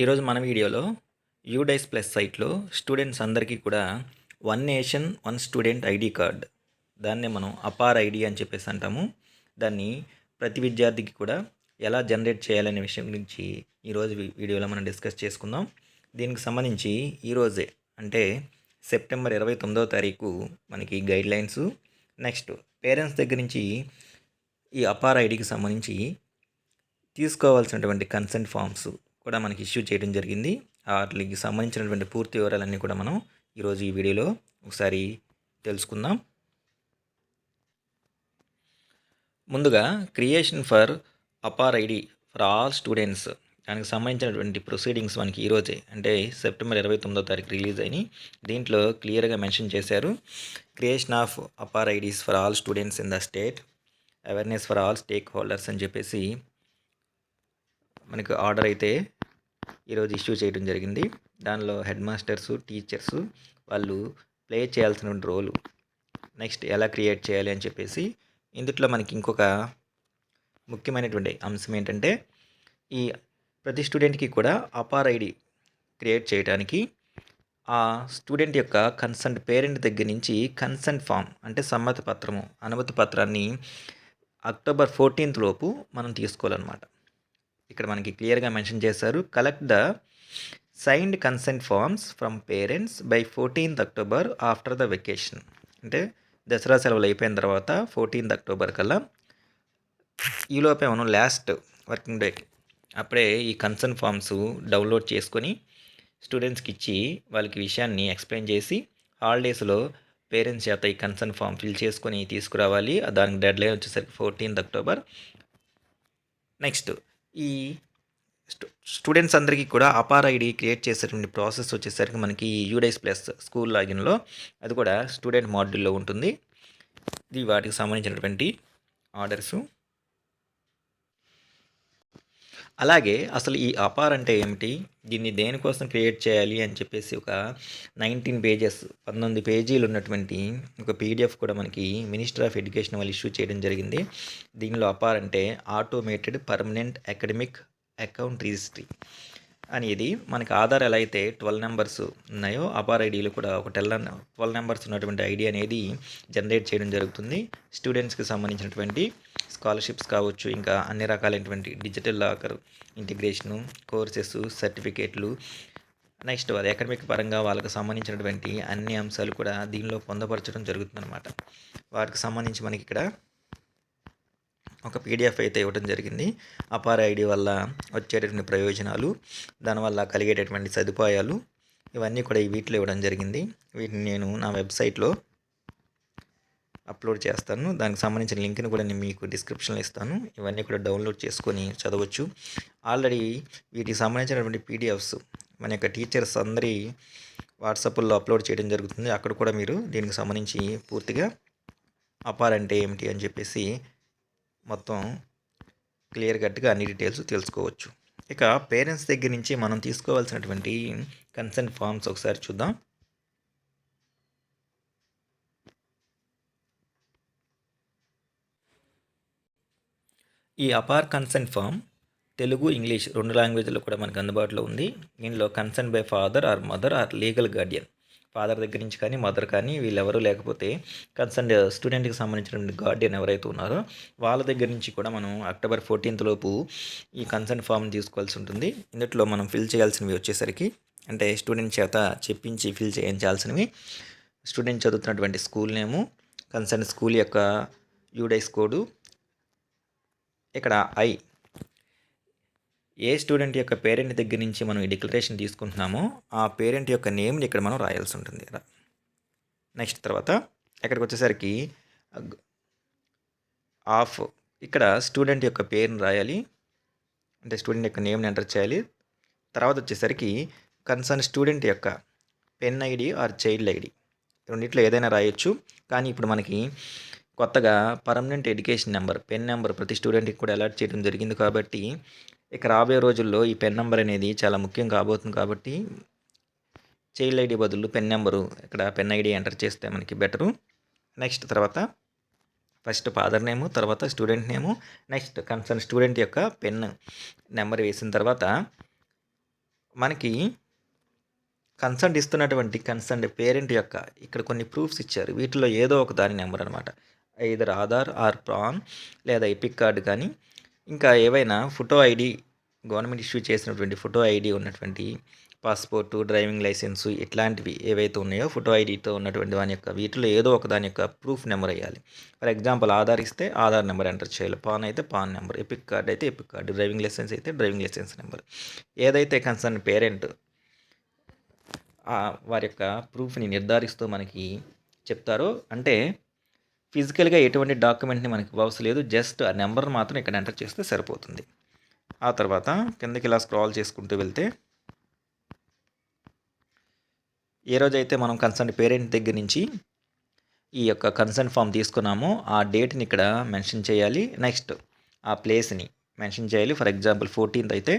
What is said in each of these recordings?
ఈరోజు మన వీడియోలో యూడైస్ ప్లస్ సైట్లో స్టూడెంట్స్ అందరికీ కూడా one nation one student ID card. దాన్నే మనం అపార్ ఐడి అని చెప్పేసి అంటాము. దాన్ని ప్రతి విద్యార్థికి కూడా ఎలా జనరేట్ చేయాలనే విషయం గురించి ఈరోజు వీడియోలో మనం డిస్కస్ చేసుకుందాం. దీనికి సంబంధించి ఈరోజే అంటే సెప్టెంబర్ ఇరవై తొమ్మిదవ తారీఖు మనకి గైడ్ లైన్స్. నెక్స్ట్ పేరెంట్స్ దగ్గర నుంచి ఈ అపార్ ఐడికి సంబంధించి తీసుకోవాల్సినటువంటి కన్సెంట్ ఫామ్స్. కూడా మనకి ఇష్యూ చేయడం జరిగింది. వాటికి సంబంధించినటువంటి పూర్తి వివరాలన్నీ కూడా మనం ఈరోజు ఈ వీడియోలో ఒకసారి తెలుసుకుందాం. ముందుగా creation for APAAR ID for all students దానికి సంబంధించినటువంటి ప్రొసీడింగ్స్ మనకి ఈరోజే అంటే సెప్టెంబర్ ఇరవై తొమ్మిదో తారీఖు రిలీజ్ అయినాయి. దీంట్లో క్లియర్గా మెన్షన్ చేశారు creation of APAAR IDs for all students in the state awareness for all stakeholders అని చెప్పేసి మనకు ఆర్డర్ అయితే ఈరోజు ఇష్యూ చేయడం జరిగింది. దానిలో హెడ్ మాస్టర్స్ టీచర్స్ వాళ్ళు ప్లే చేయాల్సిన రోలు నెక్స్ట్ ఎలా క్రియేట్ చేయాలి అని చెప్పేసి ఇందుట్లో మనకి ఇంకొక ముఖ్యమైనటువంటి అంశం ఏంటంటే ఈ ప్రతి స్టూడెంట్కి కూడా అపార్ ఐడి క్రియేట్ చేయడానికి ఆ స్టూడెంట్ యొక్క కన్సెంట్ పేరెంట్ దగ్గర నుంచి కన్సెంట్ ఫామ్ అంటే సమ్మతి పత్రము అనుమతి పత్రాన్ని అక్టోబర్ ఫోర్టీన్త్ లోపు మనం తీసుకోవాలన్నమాట. ఇక్కడ మనకి క్లియర్గా మెన్షన్ చేశారు. Collect the signed consent forms from parents by fourteenth October after the vacation అంటే దసరా సెలవులు అయిపోయిన తర్వాత ఫోర్టీన్త్ అక్టోబర్ కల్లా ఈలోపే మనం లాస్ట్ వర్కింగ్ డే అప్పుడే ఈ కన్సర్న్ ఫామ్స్ డౌన్లోడ్ చేసుకొని స్టూడెంట్స్కి ఇచ్చి వాళ్ళకి విషయాన్ని ఎక్స్ప్లెయిన్ చేసి హాలిడేస్లో పేరెంట్స్ చేత ఈ కన్సర్న్ ఫామ్ ఫిల్ చేసుకొని తీసుకురావాలి. దానికి డెడ్ లైన్ వచ్చేసరికి ఫోర్టీన్త్ అక్టోబర్ నెక్స్ట్ ఈ స్టూ స్టూడెంట్స్ అందరికీ కూడా అపార్ ఐడి క్రియేట్ చేసేటువంటి ప్రాసెస్ వచ్చేసరికి మనకి యూడైస్ ప్లస్ స్కూల్ లాగిన్లో అది కూడా స్టూడెంట్ మాడ్యూల్లో ఉంటుంది. ఇది వాటికి సంబంధించినటువంటి ఆర్డర్సు అలాగే అసలు ఈ అపార్ అంటే ఏమిటి? దీన్ని దేనికోసం క్రియేట్ చేయాలి అని చెప్పేసి ఒక నైన్టీన్ పేజెస్ పంతొమ్మిది పేజీలు ఉన్నటువంటి ఒక పీడిఎఫ్ కూడా మనకి మినిస్టర్ ఆఫ్ ఎడ్యుకేషన్ వాళ్ళు ఇష్యూ చేయడం జరిగింది. దీనిలో అపార్ అంటే automated permanent academic account registry అనేది మనకి ఆధార్ ఎలా అయితే ట్వెల్వ్ నెంబర్స్ ఉన్నాయో అపార్ ఐడీలు కూడా ఒక టెల్ ట్వెల్వ్ నెంబర్స్ ఉన్నటువంటి ఐడి అనేది జనరేట్ చేయడం జరుగుతుంది. స్టూడెంట్స్కి సంబంధించినటువంటి స్కాలర్షిప్స్ కావచ్చు ఇంకా అన్ని రకాలైనటువంటి డిజిటల్ లాకర్ ఇంటిగ్రేషను కోర్సెస్ సర్టిఫికేట్లు నెక్స్ట్ అది అకాడమిక్ పరంగా వాళ్ళకు సంబంధించినటువంటి అన్ని అంశాలు కూడా దీనిలో పొందపరచడం జరుగుతుందన్నమాట. వాటికి సంబంధించి మనకి ఇక్కడ ఒక పీడిఎఫ్ అయితే ఇవ్వడం జరిగింది. అపార్ ఐడి వల్ల వచ్చేటటువంటి ప్రయోజనాలు దానివల్ల కలిగేటటువంటి సదుపాయాలు ఇవన్నీ కూడా ఈ వీటిలో ఇవ్వడం జరిగింది. వీటిని నేను నా వెబ్సైట్లో అప్లోడ్ చేస్తాను. దానికి సంబంధించిన లింక్ని కూడా నేను మీకు డిస్క్రిప్షన్లో ఇస్తాను. ఇవన్నీ కూడా డౌన్లోడ్ చేసుకొని చదవచ్చు. ఆల్రెడీ వీటికి సంబంధించినటువంటి పీడిఎఫ్స్ మన యొక్క టీచర్స్ అందరి వాట్సాప్లో అప్లోడ్ చేయడం జరుగుతుంది. అక్కడ కూడా మీరు దీనికి సంబంధించి పూర్తిగా అపారంటే ఏమిటి అని చెప్పేసి మొత్తం క్లియర్ కట్గా అన్ని డీటెయిల్స్ తెలుసుకోవచ్చు. ఇక పేరెంట్స్ దగ్గర నుంచి మనం తీసుకోవాల్సినటువంటి కన్సెంట్ ఫామ్స్ ఒకసారి చూద్దాం. ఈ APAAR consent form Telugu English రెండు లాంగ్వేజ్లో కూడా మనకు అందుబాటులో ఉంది. దీనిలో consent by father or mother or legal guardian father దగ్గర నుంచి కానీ మదర్ కానీ వీళ్ళెవరూ లేకపోతే కన్సర్న్ స్టూడెంట్కి సంబంధించిన గార్డియన్ ఎవరైతే ఉన్నారో వాళ్ళ దగ్గర నుంచి కూడా మనం అక్టోబర్ ఫోర్టీన్త్ లోపు ఈ కన్సర్న్ ఫామ్ తీసుకోవాల్సి ఉంటుంది. ఇందులో మనం ఫిల్ చేయాల్సినవి వచ్చేసరికి అంటే స్టూడెంట్ చేత చెప్పించి ఫిల్ చేయించాల్సినవి స్టూడెంట్ చదువుతున్నటువంటి స్కూల్ నేము కన్సర్న్ స్కూల్ యొక్క యూడైస్ కోడు ఇక్కడ ఐ. ఏ స్టూడెంట్ యొక్క పేరెంట్ దగ్గర నుంచి మనం ఈ డిక్లరేషన్ తీసుకుంటున్నామో ఆ పేరెంట్ యొక్క నేమ్ని ఇక్కడ మనం రాయాల్సి ఉంటుంది నెక్స్ట్ తర్వాత ఇక్కడికి వచ్చేసరికి ఆఫ్ ఇక్కడ స్టూడెంట్ యొక్క పేరుని రాయాలి. అంటే స్టూడెంట్ యొక్క నేమ్ని ఎంటర్ చేయాలి. తర్వాత వచ్చేసరికి కన్సర్న్ స్టూడెంట్ యొక్క PEN ID or child ID. రెండిట్లో ఏదైనా రాయొచ్చు. కానీ ఇప్పుడు మనకి కొత్తగా permanent education number PEN number ప్రతి స్టూడెంట్కి కూడా అలర్ట్ చేయడం జరిగింది కాబట్టి ఇక రాబోయే రోజుల్లో ఈ పెన్ నెంబర్ అనేది చాలా ముఖ్యం కాబోతుంది కాబట్టి చైల్డ్ ఐడి బదులు పెన్ నెంబరు ఇక్కడ పెన్ ఐడి ఎంటర్ చేస్తే మనకి బెటరు. నెక్స్ట్ తర్వాత ఫస్ట్ ఫాదర్ నేము తర్వాత student name next concern student యొక్క పెన్ నెంబర్ వేసిన తర్వాత మనకి కన్సర్న్ ఇస్తున్నటువంటి కన్సర్న్ పేరెంట్ యొక్క ఇక్కడ కొన్ని ప్రూఫ్స్ ఇచ్చారు. వీటిలో ఏదో ఒక దాని నెంబర్ అనమాట ఐదర్ ఆధార్ ఆర్ ప్రాన్ లేదా ఎపిక్ కార్డు కానీ ఇంకా ఏవైనా ఫోటో ఐడి గవర్నమెంట్ ఇష్యూ చేసినటువంటి ఫోటో ఐడి ఉన్నటువంటి పాస్పోర్టు డ్రైవింగ్ లైసెన్సు ఇట్లాంటివి ఏవైతే ఉన్నాయో ఫోటో ఐడితో ఉన్నటువంటి దాని యొక్క వీటిలో ఏదో ఒక దాని యొక్క ప్రూఫ్ నెంబర్ వేయాలి. ఫర్ ఎగ్జాంపుల్ ఆధార్ ఇస్తే ఆధార్ నెంబర్ ఎంటర్ చేయాలి. పాన్ అయితే పాన్ నెంబర్ ఎపిక్ కార్డ్ అయితే ఎపిక్ కార్డు డ్రైవింగ్ లైసెన్స్ అయితే డ్రైవింగ్ లైసెన్స్ నెంబర్. ఏదైతే కన్సర్న్ పేరెంట్ వారి యొక్క ప్రూఫ్ని నిర్ధారిస్తూ మనకి చెప్తారో అంటే ఫిజికల్గా ఎటువంటి డాక్యుమెంట్ని మనకి అవసరం లేదు. జస్ట్ ఆ నెంబర్ మాత్రం ఇక్కడ ఎంటర్ చేస్తే సరిపోతుంది. ఆ తర్వాత కిందకి ఇలా స్క్రాల్ చేసుకుంటూ వెళ్తే ఏ రోజైతే మనం కన్సర్న్ పేరెంట్ దగ్గర నుంచి ఈ యొక్క కన్సర్న్ ఫామ్ తీసుకున్నామో ఆ డేట్ని ఇక్కడ మెన్షన్ చేయాలి. నెక్స్ట్ ఆ ప్లేస్ని మెన్షన్ చేయాలి. ఫర్ ఎగ్జాంపుల్ ఫోర్టీన్త్ అయితే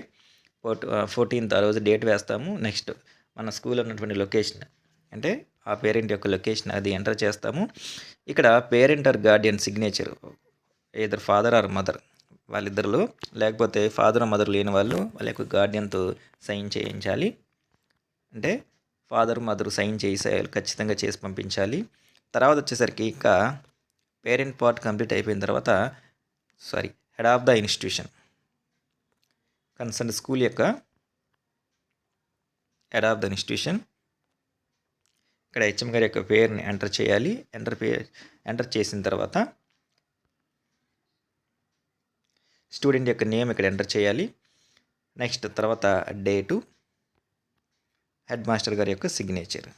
ఫోర్టీన్త్ ఆ రోజు డేట్ వేస్తాము. నెక్స్ట్ మన స్కూల్ ఉన్నటువంటి లొకేషన్ అంటే ఆ పేరెంట్ యొక్క లొకేషన్ అది ఎంటర్ చేస్తాము. ఇక్కడ పేరెంట్ ఆర్ గార్డియన్ సిగ్నేచర్ ఇద్దరు ఫాదర్ ఆర్ మదర్ వాళ్ళిద్దరిలో. లేకపోతే ఫాదర్ మదర్ లేని వాళ్ళు వాళ్ళ యొక్క గార్డియన్తో సైన్ చేయించాలి. అంటే ఫాదర్ మదర్ సైన్ చేసి ఖచ్చితంగా చేసి పంపించాలి. తర్వాత వచ్చేసరికి ఇంకా పేరెంట్ పార్ట్ కంప్లీట్ అయిపోయిన తర్వాత sorry head of the institution concern school యొక్క హెడ్ ఆఫ్ ద ఇన్స్టిట్యూషన్ ఇక్కడ హెచ్ఎం గారి యొక్క పేరుని ఎంటర్ చేయాలి. ఎంటర్ పే ఎంటర్ చేసిన తర్వాత స్టూడెంట్ యొక్క నేమ్ ఇక్కడ ఎంటర్ చేయాలి. నెక్స్ట్ తర్వాత డేటు హెడ్ మాస్టర్ గారి యొక్క సిగ్నేచర్.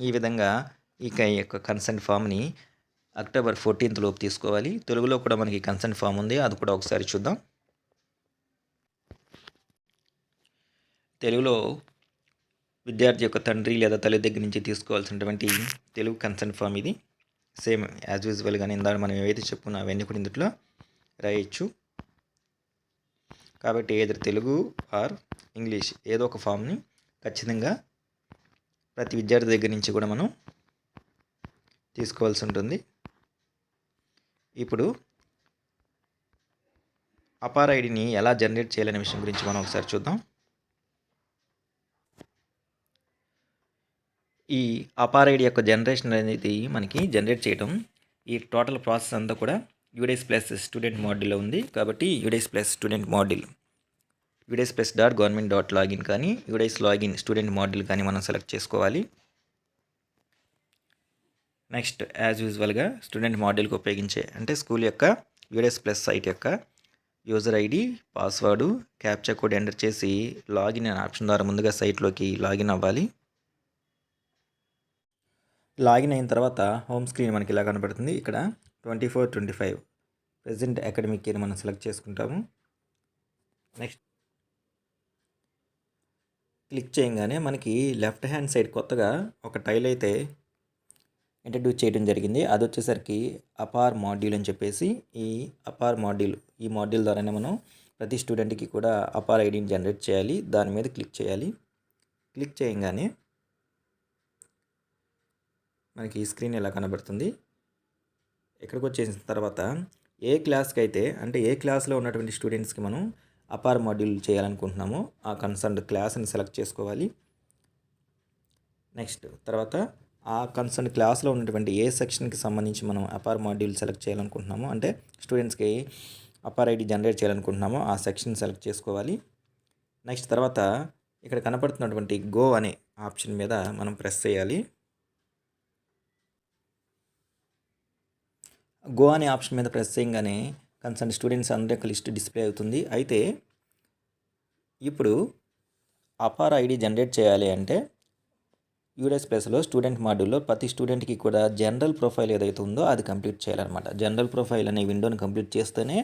ఈ విధంగా ఇక ఈ యొక్క కన్సెంట్ ఫామ్ని అక్టోబర్ ఫోర్టీన్త్ లోపు తీసుకోవాలి. తెలుగులో కూడా మనకి కన్సెంట్ ఫామ్ ఉంది. అది కూడా ఒకసారి చూద్దాం. తెలుగులో విద్యార్థి యొక్క తండ్రి లేదా తల్లి దగ్గర నుంచి తీసుకోవాల్సినటువంటి తెలుగు కన్సెంట్ ఫామ్ ఇది. సేమ్ యాజ్ యూజువల్గా ఇందాక మనం ఏవైతే చెప్పుకున్నా అవన్నీ కూడా ఇందులో రాయొచ్చు. కాబట్టి ఏదో తెలుగు ఆర్ ఇంగ్లీష్ ఏదో ఒక ఫామ్ని ఖచ్చితంగా ప్రతి విద్యార్థి దగ్గర నుంచి కూడా మనం తీసుకోవాల్సి ఉంటుంది. ఇప్పుడు అపార్ ఐడిని ఎలా జనరేట్ చేయాలనే విషయం గురించి మనం ఒకసారి చూద్దాం. ఈ అపార్ ఐడి యొక్క జనరేషన్ అనేది మనకి జనరేట్ చేయడం ఈ టోటల్ ప్రాసెస్ అంతా కూడా యూడేస్ ప్లస్ స్టూడెంట్ మాడ్యూల్లో ఉంది. కాబట్టి UDISE plus student module UDISE plus dot government dot login కానీ యూడేస్ లాగిన్ స్టూడెంట్ మాడ్యూల్ కానీ మనం సెలెక్ట్ చేసుకోవాలి. నెక్స్ట్ యాజ్ యూజువల్గా స్టూడెంట్ మాడ్యూల్కి ఉపయోగించే అంటే స్కూల్ యొక్క యూడేస్ ప్లస్ సైట్ యొక్క user ID password captcha code enter చేసి లాగిన్ అనే ఆప్షన్ ద్వారా ముందుగా సైట్లోకి లాగిన్ అవ్వాలి. లాగిన్ అయిన తర్వాత హోమ్ స్క్రీన్ మనకి ఇలా కనబడుతుంది. ఇక్కడ twenty four twenty five present academic year మనం సెలెక్ట్ చేసుకుంటాము. నెక్స్ట్ క్లిక్ చేయగానే మనకి లెఫ్ట్ హ్యాండ్ సైడ్ కొత్తగా ఒక టైల్ అయితే ఇంట్రడ్యూస్ చేయడం జరిగింది. అది వచ్చేసరికి అపార్ మాడ్యూల్ అని చెప్పేసి ఈ అపార్ మాడ్యూల్ ఈ మాడ్యూల్ ద్వారానే మనం ప్రతి స్టూడెంట్కి కూడా అపార్ ఐడిని జనరేట్ చేయాలి. దాని మీద క్లిక్ చేయాలి. క్లిక్ చేయగానే మనకి ఈ స్క్రీన్ ఎలా కనబడుతుంది? ఇక్కడికి వచ్చేసిన తర్వాత ఏ క్లాస్కి అయితే అంటే ఏ క్లాస్లో ఉన్నటువంటి స్టూడెంట్స్కి మనం అపార్ మాడ్యూల్ చేయాలనుకుంటున్నామో ఆ కన్సర్న్ క్లాస్ని సెలెక్ట్ చేసుకోవాలి. నెక్స్ట్ తర్వాత ఆ కన్సర్న్ క్లాస్లో ఉన్నటువంటి ఏ సెక్షన్కి సంబంధించి మనం అపార్ మాడ్యూల్ సెలెక్ట్ చేయాలనుకుంటున్నామో అంటే స్టూడెంట్స్కి అపార్ ఐడి జనరేట్ చేయాలనుకుంటున్నామో ఆ సెక్షన్ సెలెక్ట్ చేసుకోవాలి. నెక్స్ట్ తర్వాత ఇక్కడ కనపడుతున్నటువంటి గో అనే ఆప్షన్ మీద మనం ప్రెస్ చేయాలి. గో అనే ఆప్షన్ మీద ప్రెస్ చేయగానే కన్సర్న్ స్టూడెంట్స్ అందరి యొక్క లిస్ట్ డిస్ప్లే అవుతుంది. అయితే ఇప్పుడు అపార్ ఐడి జనరేట్ చేయాలి అంటే యూడెస్ ప్లస్లో స్టూడెంట్ మాడ్యూల్లో ప్రతి స్టూడెంట్కి కూడా జనరల్ ప్రొఫైల్ ఏదైతే ఉందో అది కంప్లీట్ చేయాలన్నమాట. జనరల్ ప్రొఫైల్ అనే విండోని కంప్లీట్ చేస్తేనే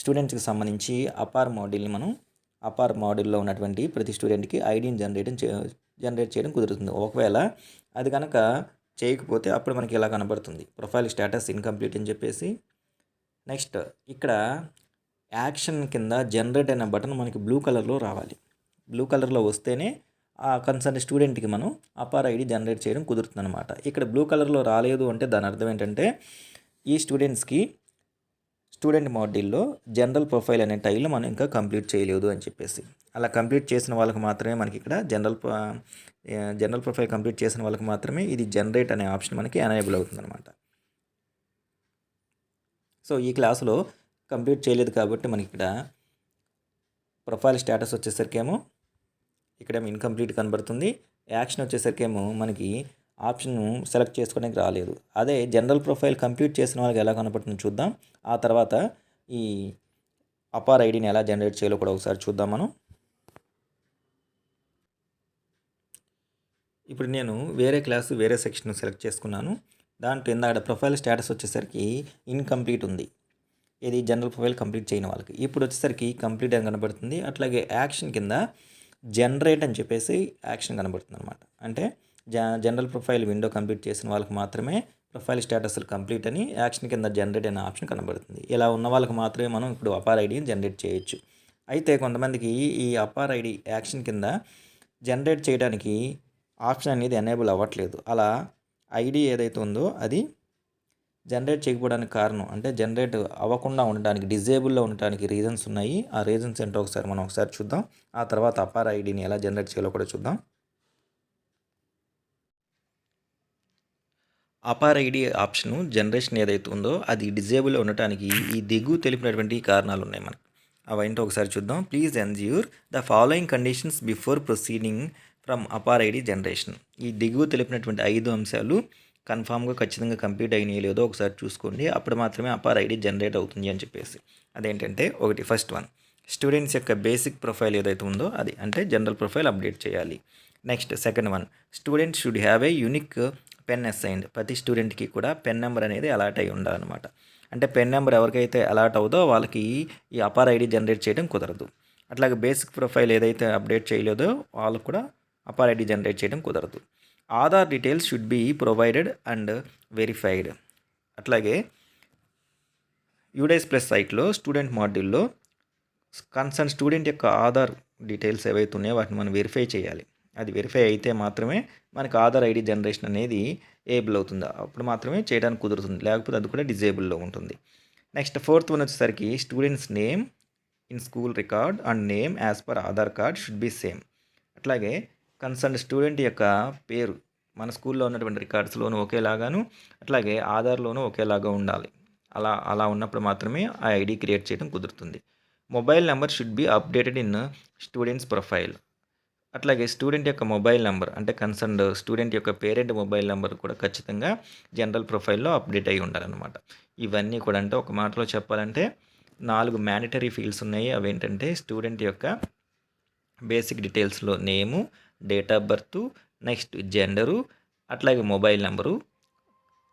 స్టూడెంట్స్కి సంబంధించి అపార్ మాడ్యూల్ని మనం అపార్ మాడ్యూల్లో ఉన్నటువంటి ప్రతి స్టూడెంట్కి ఐడిని జనరేట్ జనరేట్ చేయడం కుదురుతుంది. ఒకవేళ అది కనుక చేయకపోతే అప్పుడు మనకి ఇలా కనబడుతుంది? ప్రొఫైల్ స్టేటస్ ఇన్కంప్లీట్ అని చెప్పేసి నెక్స్ట్ ఇక్కడ యాక్షన్ కింద జనరేట్ అయిన బటన్ మనకి బ్లూ కలర్లో రావాలి. బ్లూ కలర్లో వస్తేనే ఆ కన్సర్న్ స్టూడెంట్కి మనం అపార్ ఐడి జనరేట్ చేయడం కుదురుతుంది అనమాట ఇక్కడ బ్లూ కలర్లో రాలేదు అంటే దాని అర్థం ఏంటంటే ఈ స్టూడెంట్స్కి స్టూడెంట్ మాడ్యూల్లో జనరల్ ప్రొఫైల్ అనే టైల్ మనం ఇంకా కంప్లీట్ చేయలేదు అని చెప్పేసి. అలా కంప్లీట్ చేసిన వాళ్ళకి మాత్రమే మనకి ఇక్కడ జనరల్ జనరల్ ప్రొఫైల్ కంప్లీట్ చేసిన వాళ్ళకి మాత్రమే ఇది జనరేట్ అనే ఆప్షన్ మనకి ఎనేబుల్ అవుతుంది అనమాట సో ఈ క్లాసులో కంప్లీట్ చేయలేదు కాబట్టి మనకి ఇక్కడ ప్రొఫైల్ స్టేటస్ వచ్చేసరికేమో ఇక్కడేమో ఇన్కంప్లీట్ కనబడుతుంది. యాక్షన్ వచ్చేసరికేమో మనకి ఆప్షన్ సెలెక్ట్ చేసుకోవడానికి రాలేదు. అదే జనరల్ ప్రొఫైల్ కంప్లీట్ చేసిన వాళ్ళకి ఎలా కనపడుతుందో చూద్దాం. ఆ తర్వాత ఈ అపార్ ఐడిని ఎలా జనరేట్ చేయాలో కూడా ఒకసారి చూద్దాం మనం. ఇప్పుడు నేను వేరే క్లాసు వేరే సెక్షన్ సెలెక్ట్ చేసుకున్నాను. దాంట్లో ఇందాక ప్రొఫైల్ స్టేటస్ వచ్చేసరికి ఇన్కంప్లీట్ ఉంది. ఇది జనరల్ ప్రొఫైల్ కంప్లీట్ చేయని వాళ్ళకి. ఇప్పుడు వచ్చేసరికి కంప్లీట్ అని కనబడుతుంది. అట్లాగే యాక్షన్ కింద జనరేట్ అని చెప్పేసి యాక్షన్ కనబడుతుంది అనమాట అంటే జనరల్ ప్రొఫైల్ విండో కంప్లీట్ చేసిన వాళ్ళకి మాత్రమే ప్రొఫైల్ స్టేటస్లు కంప్లీట్ అని యాక్షన్ కింద జనరేట్ అనే ఆప్షన్ కనబడుతుంది. ఇలా ఉన్న వాళ్ళకి మాత్రమే మనం ఇప్పుడు అపార్ ఐడిని జనరేట్ చేయొచ్చు. అయితే కొంతమందికి ఈ అపార్ ఐడి యాక్షన్ కింద జనరేట్ చేయడానికి ఆప్షన్ అనేది ఎనేబుల్ అవ్వట్లేదు. అలా ఐడి ఏదైతే ఉందో అది జనరేట్ చేయకపోవడానికి కారణం అంటే జనరేట్ అవ్వకుండా ఉండడానికి డిజేబుల్లో ఉండడానికి రీజన్స్ ఉన్నాయి. ఆ రీజన్స్ ఏంటో ఒకసారి మనం ఒకసారి చూద్దాం. ఆ తర్వాత అపార్ ఐడిని ఎలా జనరేట్ చేయాలో కూడా చూద్దాం. అపార్ ఐడి ఆప్షను జనరేషన్ ఏదైతే ఉందో అది డిజేబుల్ ఉండటానికి ఈ దిగు తెలిపినటువంటి కారణాలు ఉన్నాయి మనకు. అవేంటో ఒకసారి చూద్దాం. Please ensure the following conditions before proceeding from APAAR ID generation. ఈ దిగువ తెలిపినటువంటి ఐదు అంశాలు కన్ఫామ్గా ఖచ్చితంగా కంప్లీట్ అయినాయి లేదో ఒకసారి చూసుకోండి. అప్పుడు మాత్రమే అపార్ ఐడి జనరేట్ అవుతుంది అని చెప్పేసి. అదేంటంటే ఒకటి ఫస్ట్ వన్. స్టూడెంట్స్ యొక్క బేసిక్ ప్రొఫైల్ ఏదైతే ఉందో అది అంటే జనరల్ ప్రొఫైల్ అప్డేట్ చేయాలి. Next second one. Student should have a unique PEN assigned ప్రతి స్టూడెంట్కి కూడా పెన్ నెంబర్ అనేది అలాట్ అయి ఉండాలన్నమాట. అంటే పెన్ నెంబర్ ఎవరికైతే అలాట్ అవుదో వాళ్ళకి ఈ అపార్ ఐడి జనరేట్ చేయడం కుదరదు. అట్లాగే బేసిక్ ప్రొఫైల్ ఏదైతే అప్డేట్ చేయలేదో వాళ్ళకు కూడా అపార్ ఐడి జనరేట్ చేయడం కుదరదు. Aadhaar details should be provided and verified. అట్లాగే యూడైస్ ప్లస్ సైట్లో స్టూడెంట్ మాడ్యూల్లో కన్సర్న్ స్టూడెంట్ యొక్క ఆధార్ డీటెయిల్స్ ఏవైతే ఉన్నాయో వాటిని మనం వెరిఫై చేయాలి. అది వెరిఫై అయితే మాత్రమే మనకు ఆధార్ ఐడి జనరేషన్ అనేది ఏబుల్ అవుతుంది. అప్పుడు మాత్రమే చేయడానికి కుదురుతుంది. లేకపోతే అది కూడా డిజేబుల్లో ఉంటుంది. నెక్స్ట్ ఫోర్త్ వన్ వచ్చేసరికి students name in school record and name as per Aadhaar card should be same అట్లాగే కన్సర్న్ స్టూడెంట్ యొక్క పేరు మన స్కూల్లో ఉన్నటువంటి రికార్డ్స్లోనూ ఒకేలాగాను అట్లాగే ఆధార్లోనూ ఒకేలాగా ఉండాలి. అలా అలా ఉన్నప్పుడు మాత్రమే ఆ ఐడి క్రియేట్ చేయడం కుదురుతుంది. Mobile number should be updated in students profile అట్లాగే స్టూడెంట్ యొక్క మొబైల్ నెంబర్ అంటే కన్సర్న్డ్ స్టూడెంట్ యొక్క పేరెంట్ మొబైల్ నెంబర్ కూడా ఖచ్చితంగా జనరల్ ప్రొఫైల్లో అప్డేట్ అయి ఉండాలన్నమాట. ఇవన్నీ కూడా అంటే ఒక మాటలో చెప్పాలంటే నాలుగు మ్యాండటరీ ఫీల్డ్స్ ఉన్నాయి. అవి ఏంటంటే స్టూడెంట్ యొక్క basic డీటెయిల్స్లో name date of birth next gender అట్లాగే మొబైల్ నెంబరు.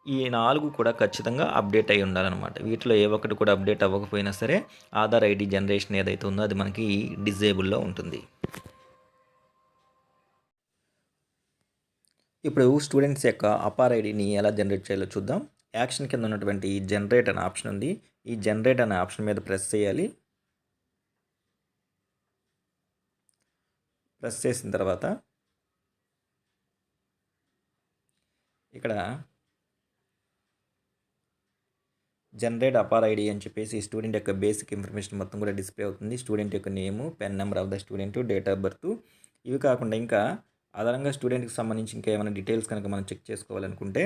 ఈ నాలుగు కూడా ఖచ్చితంగా అప్డేట్ అయి ఉండాలన్నమాట. వీటిలో ఏ ఒక్కటి కూడా అప్డేట్ అవ్వకపోయినా సరే ఆధార్ ఐడి జనరేషన్ ఏదైతే ఉందో అది మనకి డిజేబుల్లో ఉంటుంది. ఇప్పుడు స్టూడెంట్స్ యొక్క అపార్ ఐడిని ఎలా జనరేట్ చేయాలో చూద్దాం. యాక్షన్ కింద ఉన్నటువంటి జనరేట్ అనే ఆప్షన్ ఉంది. ఈ జనరేట్ అనే ఆప్షన్ మీద ప్రెస్ చేయాలి. ప్రెస్ చేసిన తర్వాత ఇక్కడ జనరేట్ అపార్ ఐడి అని చెప్పేసి స్టూడెంట్ యొక్క బేసిక్ ఇన్ఫర్మేషన్ మొత్తం కూడా డిస్ప్లే అవుతుంది. స్టూడెంట్ యొక్క name PEN number of the student date of birth ఇవి కాకుండా ఇంకా అదనంగా స్టూడెంట్కి సంబంధించి ఇంకా ఏమైనా డీటెయిల్స్ కనుక మనం చెక్ చేసుకోవాలనుకుంటే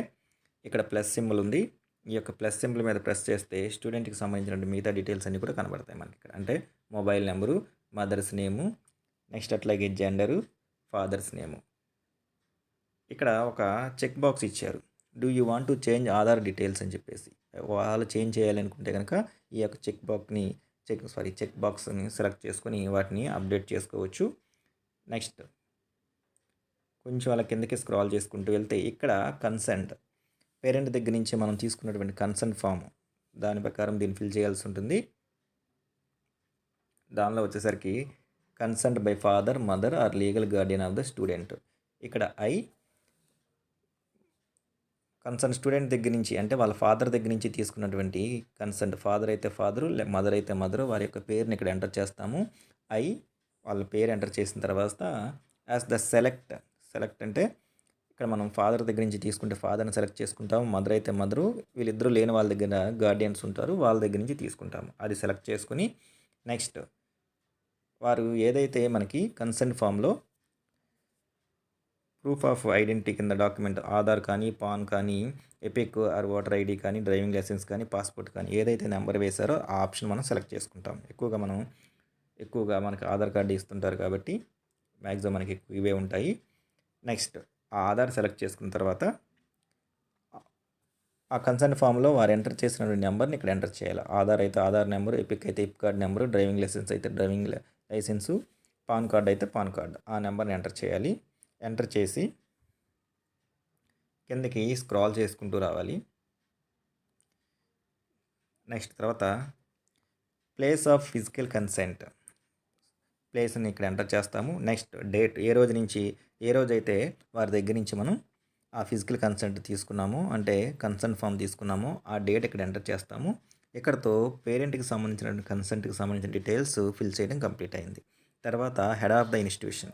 ఇక్కడ ప్లస్ సింబల్ ఉంది. ఈ యొక్క ప్లస్ సింబల్ మీద ప్రెస్ చేస్తే స్టూడెంట్కి సంబంధించిన మిగతా డీటెయిల్స్ అన్నీ కూడా కనబడతాయి మనకి ఇక్కడ. అంటే mobile number mothers name next అట్లాగే జెండరు ఫాదర్స్ నేము ఇక్కడ ఒక చెక్ బాక్స్ ఇచ్చారు. Do you want to change Aadhaar details అని చెప్పేసి. వాళ్ళు చేంజ్ చేయాలనుకుంటే కనుక ఈ యొక్క చెక్ బాక్స్ని చెక్ సారీ చెక్ బాక్స్ని సెలెక్ట్ చేసుకొని వాటిని అప్డేట్ చేసుకోవచ్చు. నెక్స్ట్ కొంచెం అలా కిందకి స్క్రాల్ చేసుకుంటూ వెళ్తే ఇక్కడ కన్సెంట్ పేరెంట్ దగ్గర నుంచి మనం తీసుకున్నటువంటి కన్సెంట్ ఫామ్ దాని ప్రకారం దీన్ని ఫిల్ చేయాల్సి ఉంటుంది. దానిలో వచ్చేసరికి consent by father mother or legal guardian of the student ఇక్కడ ఐ కన్సర్న్ స్టూడెంట్ దగ్గర నుంచి అంటే వాళ్ళ ఫాదర్ దగ్గర నుంచి తీసుకున్నటువంటి కన్సర్న్ ఫాదర్ అయితే ఫాదరు మదర్ అయితే మదరు వారి యొక్క పేరుని ఇక్కడ ఎంటర్ చేస్తాము. ఐ వాళ్ళ పేరు ఎంటర్ చేసిన తర్వాత యాజ్ ద సెలెక్ట్ సెలెక్ట్ అంటే ఇక్కడ మనం ఫాదర్ దగ్గర నుంచి తీసుకుంటే ఫాదర్ని సెలెక్ట్ చేసుకుంటాము. మదర్ అయితే మదరు వీళ్ళిద్దరూ లేని వాళ్ళ దగ్గర గార్డియన్స్ ఉంటారు వాళ్ళ దగ్గర నుంచి తీసుకుంటాము. అది సెలెక్ట్ చేసుకుని నెక్స్ట్ వారు ఏదైతే మనకి కన్సెంట్ ఫామ్లో ప్రూఫ్ ఆఫ్ ఐడెంటిటీ కింద డాక్యుమెంట్ ఆధార్ కానీ పాన్ కానీ ఎపిక్ ఆర్ ఓటర్ ఐడి కానీ డ్రైవింగ్ లైసెన్స్ కానీ పాస్పోర్ట్ కానీ ఏదైతే నెంబర్ వేశారో ఆ ఆప్షన్ మనం సెలెక్ట్ చేసుకుంటాం. ఎక్కువగా మనం ఎక్కువగా మనకి ఆధార్ కార్డు ఇస్తుంటారు కాబట్టి మ్యాక్సిమం మనకి ఎక్కువ ఇవే ఉంటాయి. నెక్స్ట్ ఆ ఆధార్ సెలెక్ట్ చేసుకున్న తర్వాత ఆ కన్సర్న్ ఫామ్లో వారు ఎంటర్ చేసినటువంటి నెంబర్ని ఇక్కడ ఎంటర్ చేయాలి. ఆధార్ అయితే ఆధార్ నెంబర్ ఎపిక్ అయితే EPIC card number driving licence అయితే డ్రైవింగ్ లైసెన్సు పాన్ కార్డ్ అయితే పాన్ కార్డ్. ఆ నెంబర్ని ఎంటర్ చేయాలి. ఎంటర్ చేసి కిందకి స్క్రాల్ చేసుకుంటూ రావాలి. నెక్స్ట్ తర్వాత ప్లేస్ ఆఫ్ ఫిజికల్ కన్సెంట్. ప్లేస్ని ఇక్కడ ఎంటర్ చేస్తాము. నెక్స్ట్ డేట్ ఏ రోజు నుంచి ఏ రోజు అయితే వారి దగ్గర నుంచి మనం ఆ ఫిజికల్ కన్సెంట్ తీసుకున్నాము అంటే కన్సెంట్ ఫామ్ తీసుకున్నాము ఆ డేట్ ఇక్కడ ఎంటర్ చేస్తాము. ఇక్కడతో పేరెంట్కి సంబంధించిన కన్సెంట్కి సంబంధించిన డీటెయిల్స్ ఫిల్ చేయడం కంప్లీట్ అయింది. తర్వాత head of the institution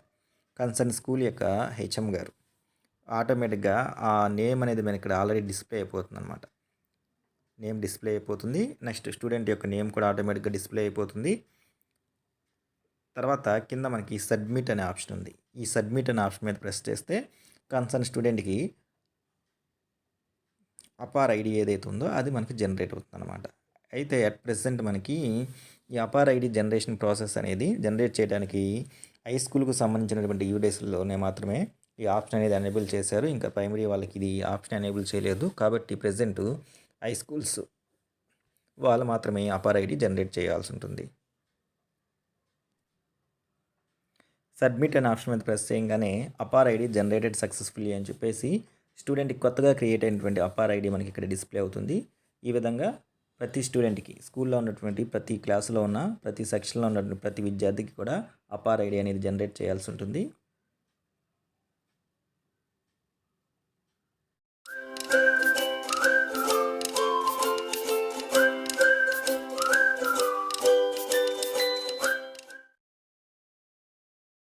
concern school యొక్క హెచ్ఎం గారు. ఆటోమేటిక్గా ఆ నేమ్ అనేది మనకి ఇక్కడ ఆల్రెడీ డిస్ప్లే అయిపోతుంది అనమాట నేమ్ డిస్ప్లే అయిపోతుంది. నెక్స్ట్ స్టూడెంట్ యొక్క నేమ్ కూడా ఆటోమేటిక్గా డిస్ప్లే అయిపోతుంది. తర్వాత కింద మనకి సబ్మిట్ అనే ఆప్షన్ ఉంది. ఈ సబ్మిట్ అనే ఆప్షన్ మీద ప్రెస్ చేస్తే కన్సర్న్ స్టూడెంట్కి అపార్ ఐడి ఏదైతే ఉందో అది మనకి జనరేట్ అవుతుంది అనమాట అయితే అట్ ప్రెసెంట్ మనకి ఈ అపార్ ఐడి జనరేషన్ ప్రాసెస్ అనేది జనరేట్ చేయడానికి హై స్కూల్కు సంబంధించినటువంటి యూడేస్లోనే మాత్రమే ఈ ఆప్షన్ అనేది ఎనేబుల్ చేశారు. ఇంకా ప్రైమరీ వాళ్ళకి ఇది ఆప్షన్ ఎనేబుల్ చేయలేదు. కాబట్టి ప్రజెంట్ హై స్కూల్స్ వాళ్ళు మాత్రమే అపార్ ఐడి జనరేట్ చేయాల్సి ఉంటుంది. సబ్మిట్ అనే ఆప్షన్ మీద ప్రెస్ చేయగానే అపార్ ఐడి జనరేటెడ్ సక్సెస్ఫుల్లీ అని చెప్పేసి స్టూడెంట్కి కొత్తగా క్రియేట్ అయినటువంటి అపార్ ఐడి మనకి ఇక్కడ డిస్ప్లే అవుతుంది. ఈ విధంగా ప్రతి స్టూడెంట్కి స్కూల్లో ఉన్నటువంటి ప్రతి క్లాసులో ఉన్న ప్రతి సెక్షన్లో ఉన్నటువంటి ప్రతి విద్యార్థికి కూడా అపార్ ఐడి అనేది జనరేట్ చేయాల్సి ఉంటుంది.